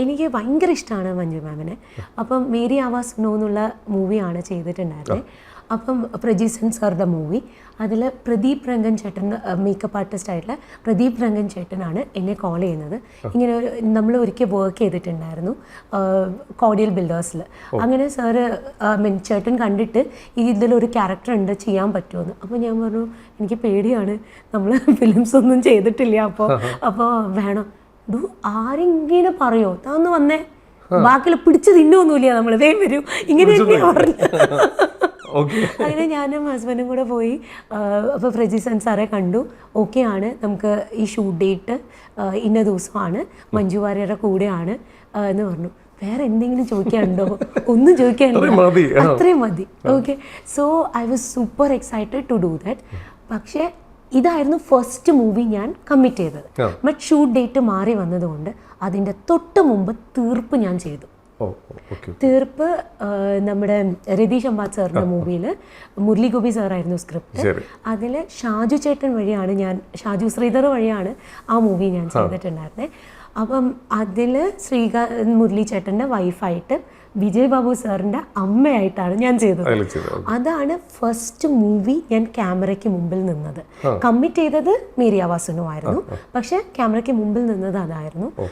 എനിക്ക് ഭയങ്കര ഇഷ്ടമാണ് മഞ്ജു മാമിനെ. അപ്പം മേരി ആവാസ് നോ എന്നുള്ള മൂവിയാണ് ചെയ്തിട്ടുണ്ടായിരുന്നത് അപ്പം പ്രജീസൻ സാറുടെ മൂവി. അതിൽ പ്രദീപ് രംഗൻ ചേട്ടൻ മേക്കപ്പ് ആർട്ടിസ്റ്റ് ആയിട്ടുള്ള പ്രദീപ് രംഗൻ ചേട്ടനാണ് എന്നെ കോൾ ചെയ്യുന്നത്. ഇങ്ങനെ ഒരു നമ്മൾ ഒരിക്കൽ വർക്ക് ചെയ്തിട്ടുണ്ടായിരുന്നു കോഡിയൽ ബിൽഡേഴ്സിൽ അങ്ങനെ സാറ് മീൻ ചേട്ടൻ കണ്ടിട്ട് ഈ ഇതിലൊരു ക്യാരക്ടർ ഉണ്ട് ചെയ്യാൻ പറ്റുമെന്ന് അപ്പോൾ ഞാൻ പറഞ്ഞു എനിക്ക് പേടിയാണ്. നമ്മൾ ഫിലിംസ് ഒന്നും ചെയ്തിട്ടില്ല അപ്പോൾ അപ്പോൾ വേണം. ഡു ആരെങ്കിലും പറയോ? താന്ന് വന്നേ. ബാക്കിൽ പിടിച്ച് തിന്നൊന്നുമില്ല നമ്മൾ വേഗം വരൂ. ഇങ്ങനെ പറഞ്ഞു അങ്ങനെ ഞാനും ഹസ്ബൻഡും കൂടെ പോയി അപ്പോൾ ഫ്രജിസൻ സാറെ കണ്ടു. ഓക്കെ ആണ്. നമുക്ക് ഈ ഷൂട്ട് ഡേറ്റ് ഇന്ന ദിവസമാണ്. മഞ്ജു വാര്യരുടെ കൂടെയാണ് എന്ന് പറഞ്ഞു. വേറെ എന്തെങ്കിലും ചോദിക്കാനുണ്ടോ? ഒന്നും ചോദിക്കാനുണ്ടോ. അത്രയും മതി. Okay. So I was super excited to do that. പക്ഷേ ഇതായിരുന്നു ഫസ്റ്റ് മൂവി ഞാൻ കമ്മിറ്റ് ചെയ്തത്. ബട്ട് ഷൂട്ട് ഡേറ്റ് മാറി വന്നതുകൊണ്ട് അതിന്റെ തൊട്ട് മുമ്പ് തീർപ്പ് ഞാൻ ചെയ്തു. തീർപ്പ് നമ്മുടെ രതീഷ് അമ്പാദ് സാറിന്റെ മൂവിയിൽ മുരളി ഗോപി സാറായിരുന്നു സ്ക്രിപ്റ്റ്. അതിൽ ഷാജു ചേട്ടൻ വഴിയാണ് ഞാൻ ഷാജു ശ്രീധർ വഴിയാണ് ആ മൂവി ഞാൻ ചെയ്തിട്ടുണ്ടായിരുന്നത് അപ്പം അതിൽ ശ്രീകാന്ത് മുരളി ചേട്ടന്റെ വൈഫായിട്ട് വിജയ് ബാബു സാറിന്റെ അമ്മയായിട്ടാണ് ഞാൻ ചെയ്തത്. അതാണ് ഫസ്റ്റ് മൂവി ഞാൻ ക്യാമറയ്ക്ക് മുമ്പിൽ നിന്നത്. കമ്മിറ്റ് ചെയ്തത് മേരി ആവാസനു ആയിരുന്നു പക്ഷെ ക്യാമറയ്ക്ക് മുമ്പിൽ നിന്നത് അതായിരുന്നു.